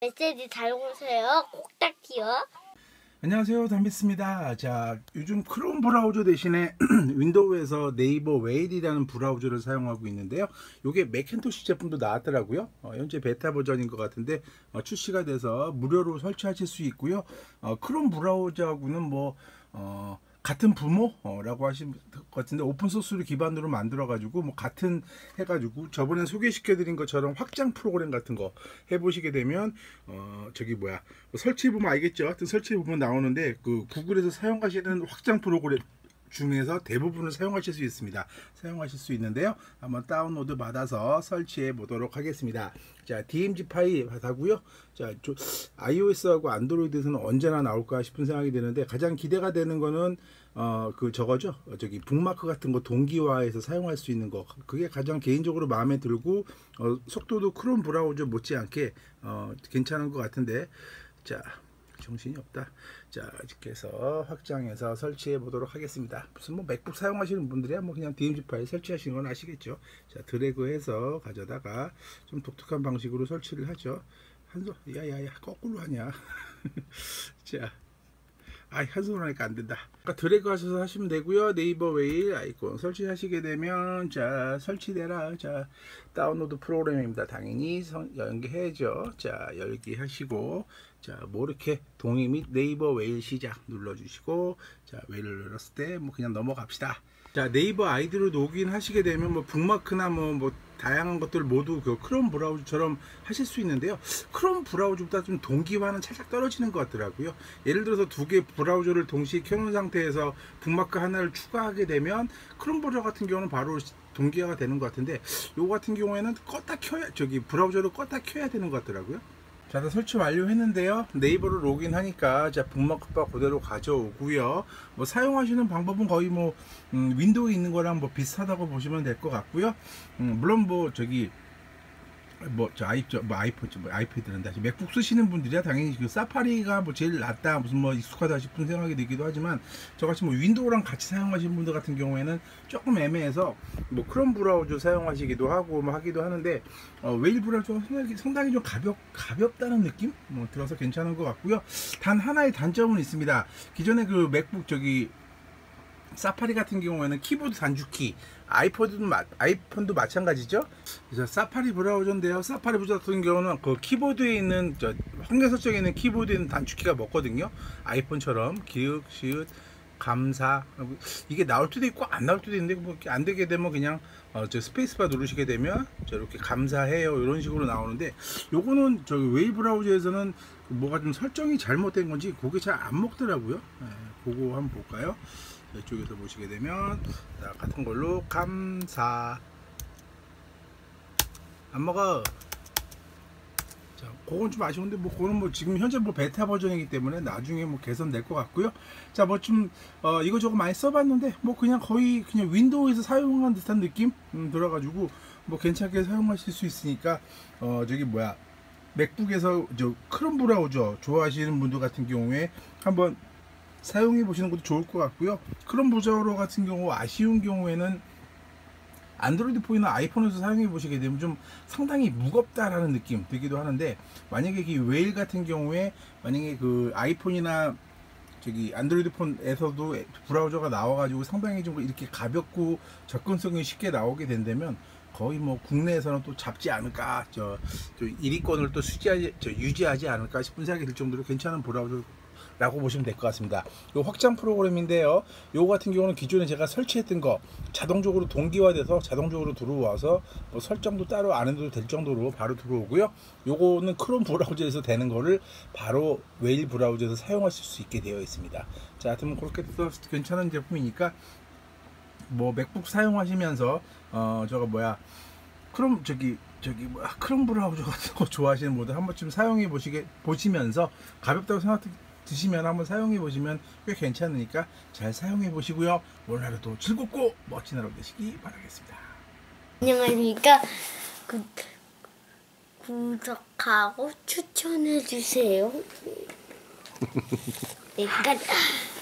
메시지 잘 오세요. 꼭딱지요. 안녕하세요. 담비스입니다. 자 요즘 크롬 브라우저 대신에 윈도우에서 네이버 웨일이라는 브라우저를 사용하고 있는데요. 요게 맥킨토시 제품도 나왔더라고요. 어, 현재 베타 버전인 것 같은데 어, 출시가 돼서 무료로 설치하실 수 있고요. 어, 크롬 브라우저하고는 뭐 어, 같은 부모라고 하신 것 같은데 오픈 소스를 기반으로 만들어 가지고 뭐 같은 해가지고 저번에 소개시켜 드린 것처럼 확장 프로그램 같은 거 해보시게 되면 어 저기 뭐야 설치 보면 알겠죠? 하여튼 설치 보면 나오는데 그 구글에서 사용하시는 확장 프로그램 중에서 대부분을 사용하실 수 있습니다. 사용하실 수 있는데요. 한번 다운로드 받아서 설치해 보도록 하겠습니다. 자, DMG 파일 하고요. 자, iOS하고 안드로이드에서는 언제나 나올까 싶은 생각이 드는데 가장 기대가 되는 거는 어, 그 저거죠. 저기 북마크 같은 거 동기화해서 사용할 수 있는 거. 그게 가장 개인적으로 마음에 들고 어, 속도도 크롬 브라우저 못지않게 어, 괜찮은 것 같은데 자, 정신이 없다. 자, 이렇게 해서 확장해서 설치해 보도록 하겠습니다. 무슨 뭐 맥북 사용하시는 분들이야 뭐 그냥 DMG 파일 설치하시는 건 아시겠죠? 자, 드래그해서 가져다가 좀 독특한 방식으로 설치를 하죠. 한손, 야야야, 거꾸로 하냐? 자, 아, 한손으로 하니까 안 된다. 그러니까 드래그 하셔서 하시면 되고요. 네이버 웨일 아이콘 설치하시게 되면 자, 설치되라. 자, 다운로드 프로그램입니다. 당연히 연계해죠. 자, 열기 하시고 자, 뭐 이렇게 동의 및 네이버 웨일 시작 눌러 주시고 자, 웨일을 눌렀을 때 뭐 그냥 넘어갑시다. 자, 네이버 아이디로 로그인 하시게 되면 뭐 북마크나 뭐, 뭐 다양한 것들 모두 그 크롬 브라우저처럼 하실 수 있는데요. 크롬 브라우저보다 좀 동기화는 살짝 떨어지는 것 같더라고요. 예를 들어서 두 개 브라우저를 동시에 켜놓은 상태에서 북마크 하나를 추가하게 되면 크롬 브라우저 같은 경우는 바로 동기화가 되는 것 같은데 요거 같은 경우에는 껐다 켜야 저기 브라우저를 껐다 켜야 되는 것 같더라고요. 자, 다 설치 완료했는데요. 네이버로 로그인하니까 자 북마크바 그대로 가져오고요. 뭐 사용하시는 방법은 거의 뭐 음, 윈도우에 있는 거랑 뭐 비슷하다고 보시면 될 것 같고요. 음, 물론 뭐 저기 뭐저 아이 뭐 아이폰 뭐 아이패드는 다시 맥북 쓰시는 분들이야 당연히. 그 사파리가 뭐 제일 낫다 무슨 뭐 익숙하다 싶은 생각이 들기도 하지만 저같이 뭐 윈도우랑 같이 사용하시는 분들 같은 경우에는 조금 애매해서 뭐 크롬 브라우저 사용하시기도 하고 뭐 하기도 하는데 어, 웨일 브라우저 상당히, 상당히 좀 가볍 가볍다는 느낌? 뭐 들어서 괜찮은 것 같고요. 단 하나의 단점은 있습니다. 기존에 그 맥북 저기 사파리 같은 경우에는 키보드 단축키 아이폰도 마, 아이폰도 마찬가지죠. 그래서 사파리 브라우저인데요. 사파리 브라우저 같은 경우는 그 키보드에 있는 저 환경 설정에 있는 키보드에 있는 단축키가 먹거든요. 아이폰처럼 기역, 시읒, 감사 이게 나올 때도 있고 안 나올 때도 있는데 뭐 안 되게 되면 그냥 어, 저 스페이스바 누르시게 되면 저렇게 감사해요 이런 식으로 나오는데 요거는 저기 웨이 브라우저에서는 뭐가 좀 설정이 잘못된 건지 그게 잘 안 먹더라고요. 네, 그거 한번 볼까요? 이쪽에서 보시게 되면 자, 같은 걸로 감사. 안 먹어. 자 그건 좀 아쉬운데 뭐 그거는 뭐 지금 현재 뭐 베타 버전이기 때문에 나중에 뭐 개선될 것 같고요. 자 뭐좀 어, 이거저거 많이 써봤는데 뭐 그냥 거의 그냥 윈도우에서 사용한 듯한 느낌? 음, 들어가지고 뭐 괜찮게 사용하실 수 있으니까 어 저기 뭐야. 맥북에서 저 크롬 브라우저 좋아하시는 분들 같은 경우에 한번 사용해 보시는 것도 좋을 것 같고요. 크롬 브라우저 같은 경우 아쉬운 경우에는 안드로이드 폰이나 아이폰에서 사용해 보시게 되면 좀 상당히 무겁다라는 느낌 들기도 하는데 만약에 이 웨일 같은 경우에 만약에 그 아이폰이나 저기 안드로이드 폰에서도 브라우저가 나와가지고 상당히 좀 이렇게 가볍고 접근성이 쉽게 나오게 된다면 거의 뭐 국내에서는 또 잡지 않을까 저, 저 1위권을 또 수지하지, 저 유지하지 않을까 싶은 생각이 들 정도로 괜찮은 브라우저 라고 보시면 될 것 같습니다. 요 확장 프로그램인데요. 요거 같은 경우는 기존에 제가 설치했던 거 자동적으로 동기화돼서 자동적으로 들어와서 뭐 설정도 따로 안 해도 될 정도로 바로 들어오고요. 요거는 크롬 브라우저에서 되는 거를 바로 웨일 브라우저에서 사용하실 수 있게 되어 있습니다. 자 하여튼 그렇게 해서 괜찮은 제품이니까 뭐 맥북 사용하시면서 어 저거 뭐야 크롬 저기 저기 뭐야 크롬 브라우저 같은 거 좋아하시는 분들 한 번쯤 사용해 보시게 보시면서 가볍다고 생각 드시면 한번 사용해 보시면 꽤 괜찮으니까 잘 사용해 보시고요. 오늘 하루도 즐겁고 멋진 하루 되시기 바라겠습니다. 안녕하십니까. 구, 구독하고 추천해 주세요. 네, 끝.